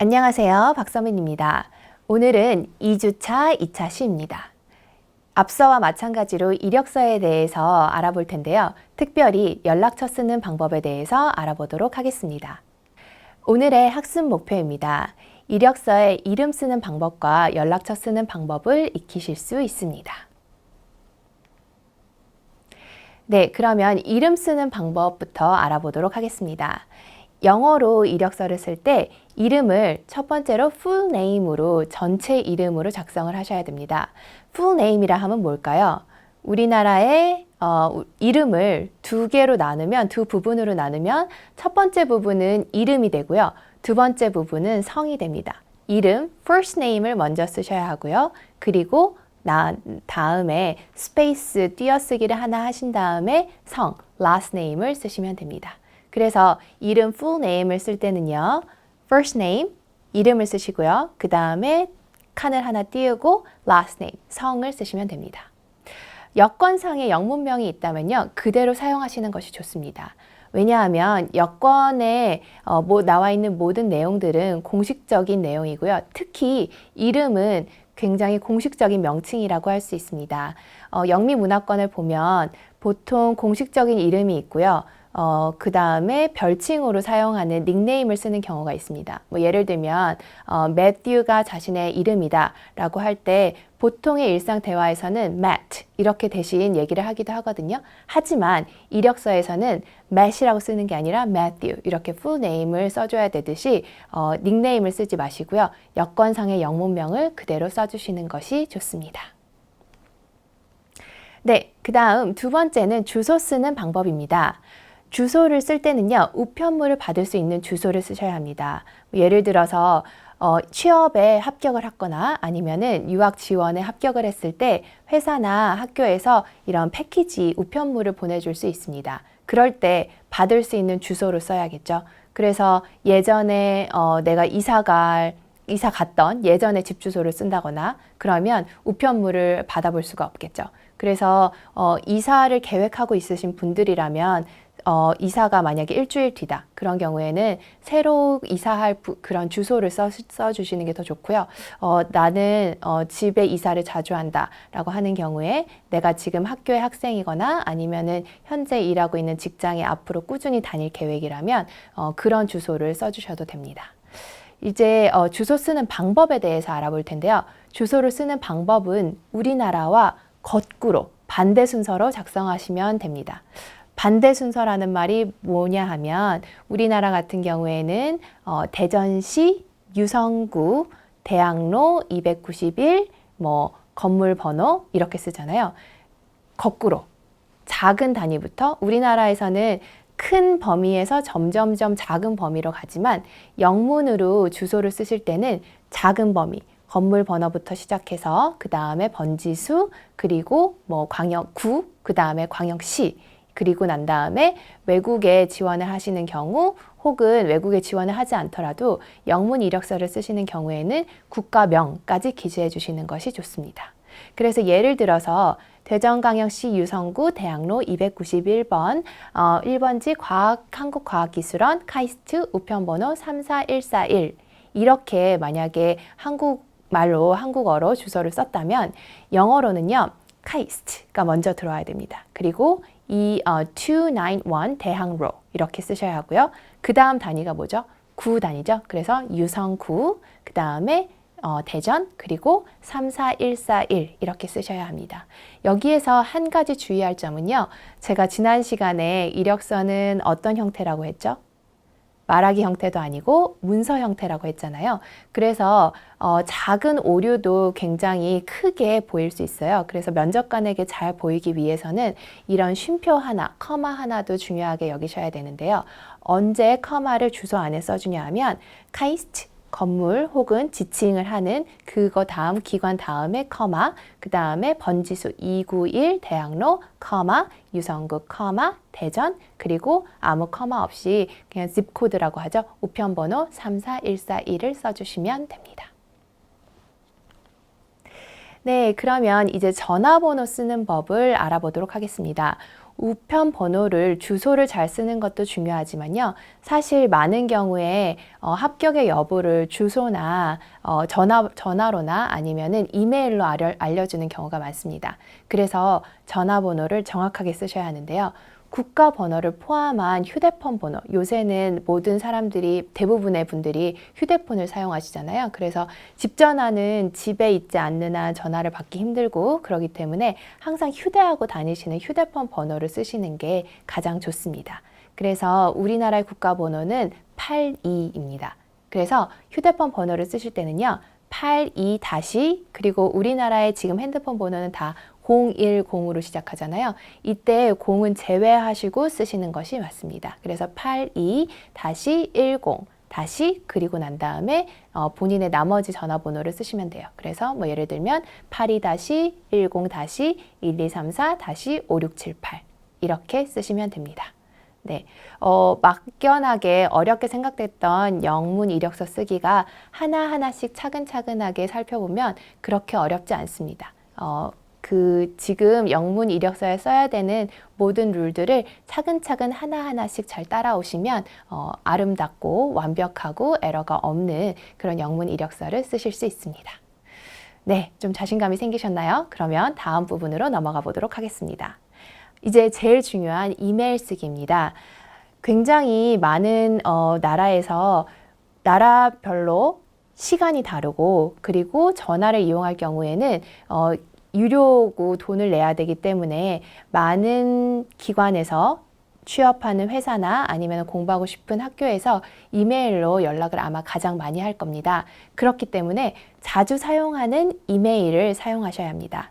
안녕하세요. 박서민입니다. 오늘은 2주차 2차 시입니다. 앞서와 마찬가지로 이력서에 대해서 알아볼 텐데요. 특별히 연락처 쓰는 방법에 대해서 알아보도록 하겠습니다. 오늘의 학습 목표입니다. 이력서에 이름 쓰는 방법과 연락처 쓰는 방법을 익히실 수 있습니다. 네, 그러면 이름 쓰는 방법부터 알아보도록 하겠습니다. 영어로 이력서를 쓸 때 이름을 첫 번째로 full name으로 전체 이름으로 작성을 하셔야 됩니다. full name이라 하면 뭘까요? 우리나라의 어, 이름을 두 개로 나누면 두 부분으로 나누면 첫 번째 부분은 이름이 되고요. 두 번째 부분은 성이 됩니다. 이름 first name을 먼저 쓰셔야 하고요. 그리고 나 다음에 스페이스 띄어쓰기를 하나 하신 다음에 성 last name을 쓰시면 됩니다. 그래서 이름 full name을 쓸 때는요. first name 이름을 쓰시고요. 그 다음에 칸을 하나 띄우고 last name 성을 쓰시면 됩니다. 여권상의 영문명이 있다면요. 그대로 사용하시는 것이 좋습니다. 왜냐하면 여권에 어, 뭐 나와 있는 모든 내용들은 공식적인 내용이고요. 특히 이름은 굉장히 공식적인 명칭이라고 할 수 있습니다. 어, 영미 문화권을 보면 보통 공식적인 이름이 있고요. 어, 그 다음에 별칭으로 사용하는 닉네임을 쓰는 경우가 있습니다. 뭐 예를 들면, 어, 매튜가 자신의 이름이다 라고 할 때 보통의 일상 대화에서는 Matt 이렇게 대신 얘기를 하기도 하거든요. 하지만 이력서에서는 Matt이라고 쓰는 게 아니라 Matthew 이렇게 name을 써줘야 되듯이 어, 닉네임을 쓰지 마시고요. 여권상의 영문명을 그대로 써주시는 것이 좋습니다. 네, 그 다음 두 번째는 주소 쓰는 방법입니다. 주소를 쓸 때는요, 우편물을 받을 수 있는 주소를 쓰셔야 합니다. 예를 들어서 어, 취업에 합격을 했거나 아니면은 유학 지원에 합격을 했을 때 회사나 학교에서 이런 패키지 우편물을 보내줄 수 있습니다. 그럴 때 받을 수 있는 주소를 써야겠죠. 그래서 예전에 어, 내가 이사갈 이사 갔던 예전의 집 주소를 쓴다거나 그러면 우편물을 받아볼 수가 없겠죠. 그래서 어, 이사를 계획하고 있으신 분들이라면 어, 이사가 만약에 일주일 뒤다. 그런 경우에는 새로 이사할 부, 그런 주소를 써, 써주시는 게 더 좋고요. 어, 나는 어, 집에 이사를 자주 한다. 라고 하는 경우에 내가 지금 학교의 학생이거나 아니면은 현재 일하고 있는 직장에 앞으로 꾸준히 다닐 계획이라면 어, 그런 주소를 써주셔도 됩니다. 이제 어, 주소 쓰는 방법에 대해서 알아볼 텐데요. 주소를 쓰는 방법은 우리나라와 거꾸로 반대 순서로 작성하시면 됩니다. 반대 순서라는 말이 뭐냐 하면 우리나라 같은 경우에는 어, 대전시 유성구 대학로 291 뭐 건물 번호 이렇게 쓰잖아요. 거꾸로 작은 단위부터 우리나라에서는 큰 범위에서 점점점 작은 범위로 가지만 영문으로 주소를 쓰실 때는 작은 범위 건물 번호부터 시작해서 그 다음에 번지수 그리고 뭐 광역구 그 다음에 광역시 그리고 난 다음에 외국에 지원을 하시는 경우 혹은 외국에 지원을 하지 않더라도 영문 이력서를 쓰시는 경우에는 국가명까지 기재해 주시는 것이 좋습니다. 그래서 예를 들어서 대전광역시 유성구 대학로 291번 어, 1번지 과학 한국과학기술원 카이스트 우편번호 34141 이렇게 만약에 한국말로 한국어로 주소를 썼다면 영어로는요. 카이스트가 먼저 들어와야 됩니다. 그리고 이 어, 291 대항로 이렇게 쓰셔야 하고요. 그 다음 단위가 뭐죠? 구 단위죠. 그래서 유성구, 그 다음에 어, 대전, 그리고 34141 이렇게 쓰셔야 합니다. 여기에서 한 가지 주의할 점은요. 제가 지난 시간에 이력서는 어떤 형태라고 했죠? 말하기 형태도 아니고 문서 형태라고 했잖아요. 그래서 어, 작은 오류도 굉장히 크게 보일 수 있어요. 그래서 면접관에게 잘 보이기 위해서는 이런 쉼표 하나, 커마 하나도 중요하게 여기셔야 되는데요. 언제 커마를 주소 안에 써주냐 하면 카이스트 건물 혹은 지칭을 하는 그거 다음 기관 다음에 커마, 그 다음에 번지수 291 대학로 커마, 유성구 커마, 대전, 그리고 아무 커마 없이 그냥 zip코드라고 하죠. 우편번호 34141을 써주시면 됩니다. 네, 그러면 이제 전화번호 쓰는 법을 알아보도록 하겠습니다. 우편 번호를 주소를 잘 쓰는 것도 중요하지만요. 사실 많은 경우에 어, 합격의 여부를 주소나 어, 전화 전화로나 아니면은 이메일로 알려, 알려주는 경우가 많습니다. 그래서 전화번호를 정확하게 쓰셔야 하는데요. 국가 번호를 포함한 휴대폰 번호. 요새는 모든 사람들이 대부분의 분들이 휴대폰을 사용하시잖아요. 그래서 집 전화는 집에 있지 않는 한 전화를 받기 힘들고 그러기 때문에 항상 휴대하고 다니시는 휴대폰 번호를 쓰시는 게 가장 좋습니다. 그래서 우리나라의 국가 번호는 82입니다. 그래서 휴대폰 번호를 쓰실 때는요. 82 다시 그리고 우리나라의 지금 핸드폰 번호는 다 010으로 시작하잖아요. 이때 0은 제외하시고 쓰시는 것이 맞습니다. 그래서 82 다시 10 다시 그리고 난 다음에 어, 본인의 나머지 전화번호를 쓰시면 돼요. 그래서 뭐 예를 들면 82 다시 10 다시 1234 다시 5678 이렇게 쓰시면 됩니다. 네, 어, 막연하게 어렵게 생각됐던 영문 이력서 쓰기가 하나하나씩 차근차근하게 살펴보면 그렇게 어렵지 않습니다. 어, 그 지금 영문 이력서에 써야 되는 모든 룰들을 차근차근 하나하나씩 잘 따라오시면 어, 아름답고 완벽하고 에러가 없는 그런 영문 이력서를 쓰실 수 있습니다. 네, 좀 자신감이 생기셨나요? 그러면 다음 부분으로 넘어가 보도록 하겠습니다. 이제 제일 중요한 이메일 쓰기입니다. 굉장히 많은 어, 나라에서 나라별로 시간이 다르고 그리고 전화를 이용할 경우에는 어, 유료고 돈을 내야 되기 때문에 많은 기관에서 취업하는 회사나 아니면 공부하고 싶은 학교에서 이메일로 연락을 아마 가장 많이 할 겁니다. 그렇기 때문에 자주 사용하는 이메일을 사용하셔야 합니다.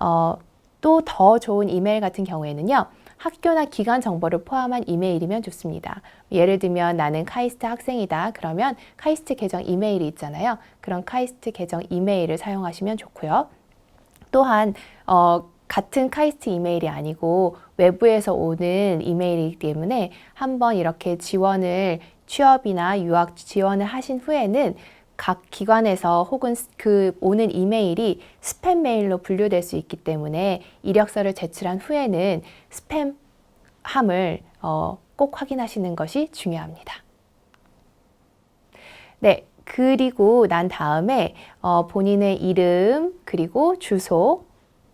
어, 또 더 좋은 이메일 같은 경우에는요. 학교나 기관 정보를 포함한 이메일이면 좋습니다. 예를 들면 나는 카이스트 학생이다. 그러면 카이스트 계정 이메일이 있잖아요. 그런 카이스트 계정 이메일을 사용하시면 좋고요. 또한 어, 같은 카이스트 이메일이 아니고 외부에서 오는 이메일이기 때문에 한번 이렇게 지원을 취업이나 유학 지원을 하신 후에는 각 기관에서 혹은 그 오는 이메일이 스팸 메일로 분류될 수 있기 때문에 이력서를 제출한 후에는 스팸 함을 어, 꼭 확인하시는 것이 중요합니다. 네, 그리고 난 다음에 어, 본인의 이름 그리고 주소,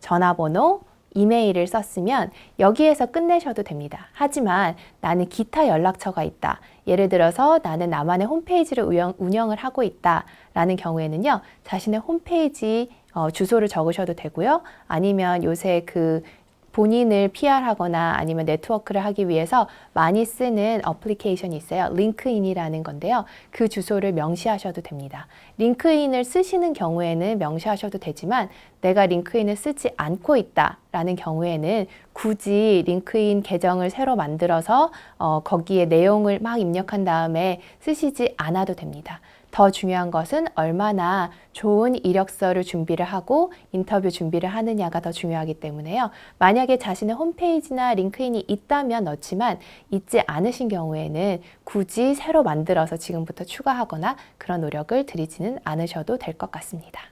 전화번호, 이메일을 썼으면 여기에서 끝내셔도 됩니다. 하지만 나는 기타 연락처가 있다. 예를 들어서 나는 나만의 홈페이지를 운영, 을 하고 있다. 라는 경우에는요, 자신의 홈페이지 어, 주소를 적으셔도 되고요. 아니면 요새 그 본인을 PR하거나 아니면 네트워크를 하기 위해서 많이 쓰는 어플리케이션이 있어요. 링크인이라는 건데요. 그 주소를 명시하셔도 됩니다. 링크인을 쓰시는 경우에는 명시하셔도 되지만 내가 링크인을 쓰지 않고 있다라는 경우에는 굳이 링크인 계정을 새로 만들어서 어, 거기에 내용을 막 입력한 다음에 쓰시지 않아도 됩니다. 더 중요한 것은 얼마나 좋은 이력서를 준비를 하고 인터뷰 준비를 하느냐가 더 중요하기 때문에요. 만약에 자신의 홈페이지나 링크인이 있다면 넣지만 있지 않으신 경우에는 굳이 새로 만들어서 지금부터 추가하거나 그런 노력을 들이지는 않으셔도 될 것 같습니다.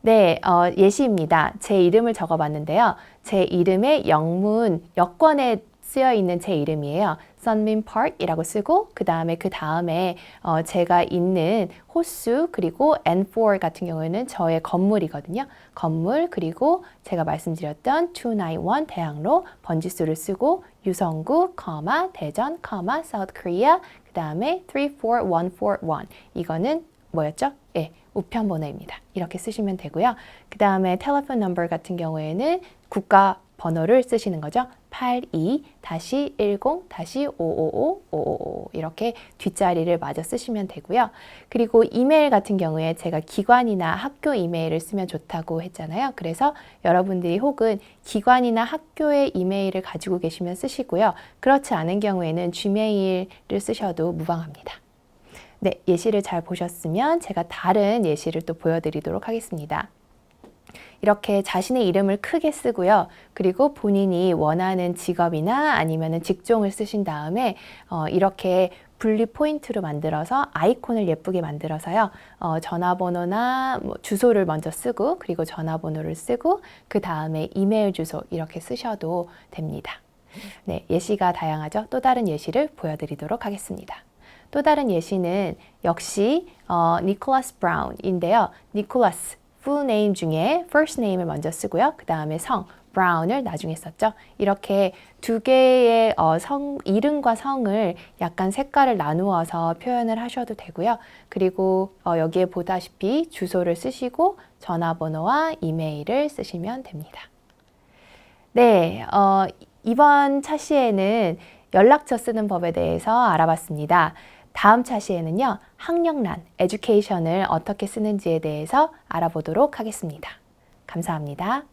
네, 어, 예시입니다. 제 이름을 적어봤는데요. 제 이름의 영문 여권에 쓰여 있는 제 이름이에요. 선민 파크이라고 쓰고 그 다음에 그 다음에 어, 제가 있는 호수 그리고 N4 같은 경우에는 저의 건물이거든요. 건물 그리고 제가 말씀드렸던 291 대학로 번지수를 쓰고 유성구, 커마, 대전, 커마, 사우스 코리아 그 다음에 34141 이거는 뭐였죠? 예, 네, 우편 번호입니다. 이렇게 쓰시면 되고요. 그 다음에 텔레폰 넘버 같은 경우에는 국가 번호를 쓰시는 거죠. 82-10-555-555 이렇게 뒷자리를 마저 쓰시면 되고요. 그리고 이메일 같은 경우에 제가 기관이나 학교 이메일을 쓰면 좋다고 했잖아요. 그래서 여러분들이 혹은 기관이나 학교의 이메일을 가지고 계시면 쓰시고요. 그렇지 않은 경우에는 gmail을 쓰셔도 무방합니다. 네, 예시를 잘 보셨으면 제가 다른 예시를 또 보여드리도록 하겠습니다. 이렇게 자신의 이름을 크게 쓰고요. 그리고 본인이 원하는 직업이나 아니면 직종을 쓰신 다음에 어, 이렇게 분리 포인트로 만들어서 아이콘을 예쁘게 만들어서요. 어, 전화번호나 뭐 주소를 먼저 쓰고 그리고 전화번호를 쓰고 그 다음에 이메일 주소 이렇게 쓰셔도 됩니다. 네, 예시가 다양하죠. 또 다른 예시를 보여드리도록 하겠습니다. 또 다른 예시는 역시 어, 니콜라스 브라운인데요. 니콜라스 full name 중에 first name을 먼저 쓰고요. 그 다음에 성 브라운을 나중에 썼죠. 이렇게 두 개의 어, 성 이름과 성을 약간 색깔을 나누어서 표현을 하셔도 되고요. 그리고 어, 여기에 보다시피 주소를 쓰시고 전화번호와 이메일을 쓰시면 됩니다. 네, 어, 이번 차시에는 연락처 쓰는 법에 대해서 알아봤습니다. 다음 차시에는요, 학력란, education을 어떻게 쓰는지에 대해서 알아보도록 하겠습니다. 감사합니다.